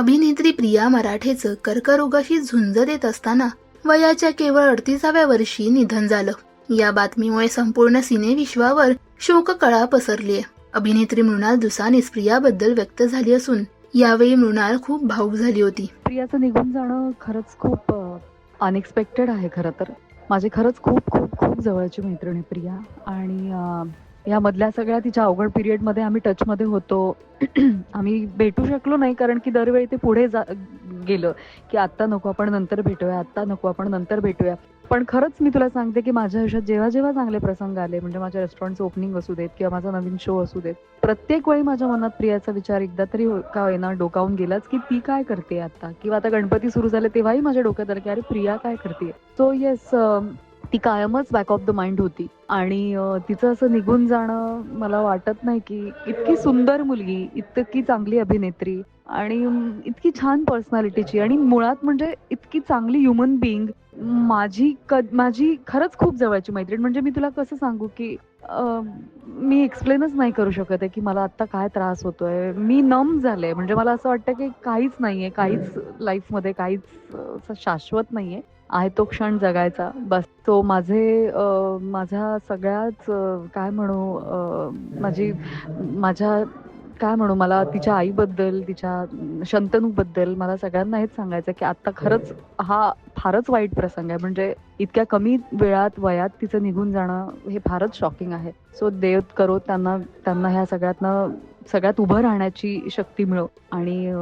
अभिनेत्री प्रिया मराठेचं कर्करोगाशी झुंज देत असताना वयाच्या केवळ अडतीसाव्या वर्षी निधन झालं. या बातमीमुळे संपूर्ण सिनेविश्वावर शोककळा पसरलीय अभिनेत्री मृणाल दुसानीस प्रियाबद्दल व्यक्त झाली असून यावेळी मृणाल खूप भाऊक झाली होती. प्रियाचं निघून जाणं खरंच खूप अनएक्सपेक्टेड आहे खरं तर. माझी खरंच खूप खूप खूप जवळची मैत्रिणी प्रिया आणि या यामधल्या सगळ्या तिच्या अवघड पिरियडमध्ये आम्ही टचमध्ये होतो. आम्ही भेटू शकलो नाही कारण की दरवेळी ते पुढे जा गेलं की आत्ता नको आपण नंतर भेटूया आत्ता नको आपण नंतर भेटूया. पण खरंच मी तुला सांगते की माझ्या आयुष्यात जेव्हा जेव्हा चांगले प्रसंग आले म्हणजे माझ्या रेस्टॉरंटचं ओपनिंग असू देत किंवा माझा नवीन शो असू देत प्रत्येक वेळी माझ्या मनात प्रियाचा विचार एकदा तरी हो, का होईना डोकावून गेलाच की ती काय करते आता? किंवा आता गणपती सुरू झाले तेव्हाही माझ्या डोक्यात आलं की अरे प्रिया काय करते? सो येस um, ती कायमच बॅक ऑफ द माइंड होती. आणि तिचं असं निघून जाणं मला वाटत नाही की इतकी सुंदर मुलगी इतकी चांगली अभिनेत्री आणि इतकी छान पर्सनॅलिटीची आणि मुळात म्हणजे इतकी चांगली ह्युमन बिईंग माझी कद माझी खरंच खूप जवळची मैत्रीण. म्हणजे मी तुला कसं सांगू की मी एक्सप्लेनच नाही करू शकत आहे की मला आता काय त्रास होतोय. मी नम झाले. म्हणजे मला असं वाटतं की काहीच नाहीये. काहीच लाईफमध्ये काहीच असं शाश्वत नाहीये. आहे तो क्षण जगायचा. बस. तो माझे माझ्या सगळ्याच काय म्हणू माझी माझ्या काय म्हणू मला तिच्या आईबद्दल तिच्या शंतनूबद्दल मला सगळ्यांना हेच सांगायचं की आता खरंच हा फारच वाईट प्रसंग आहे. म्हणजे इतक्या कमी वेळात वयात तिचं निघून जाणं हे फारच शॉकिंग आहे. सो देव करो त्यांना त्यांना ह्या सगळ्यातनं सगळ्यात उभं राहण्याची शक्ती मिळो. आणि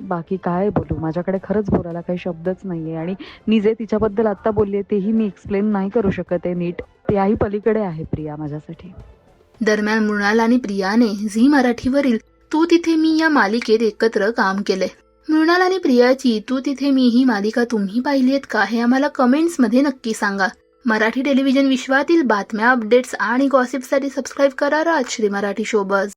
बाकी काय बोलू? माझ्याकडे खरंच बोलायला काही शब्दच नाहीये. आणि मी जे तिच्याबद्दल आता बोलले तेही मी एक्सप्लेन नाही करू शकत आहे नीट. त्याही पलीकडे आहे प्रिया माझ्यासाठी. दरम्यान मृणाल आणि प्रियाने झी मराठीवरील तू तिथे मी या मालिकेत एकत्र काम केले मृणाल आणि प्रियाची तू तिथे मी ही मालिका तुम्ही पाहिली आहेत का हे आम्हाला कमेंट्समध्ये नक्की सांगा. मराठी टेलिव्हिजन विश्वातील बातम्या अपडेट्स आणि गॉसिपसाठी सबस्क्राईब करा राजश्री मराठी शोबज.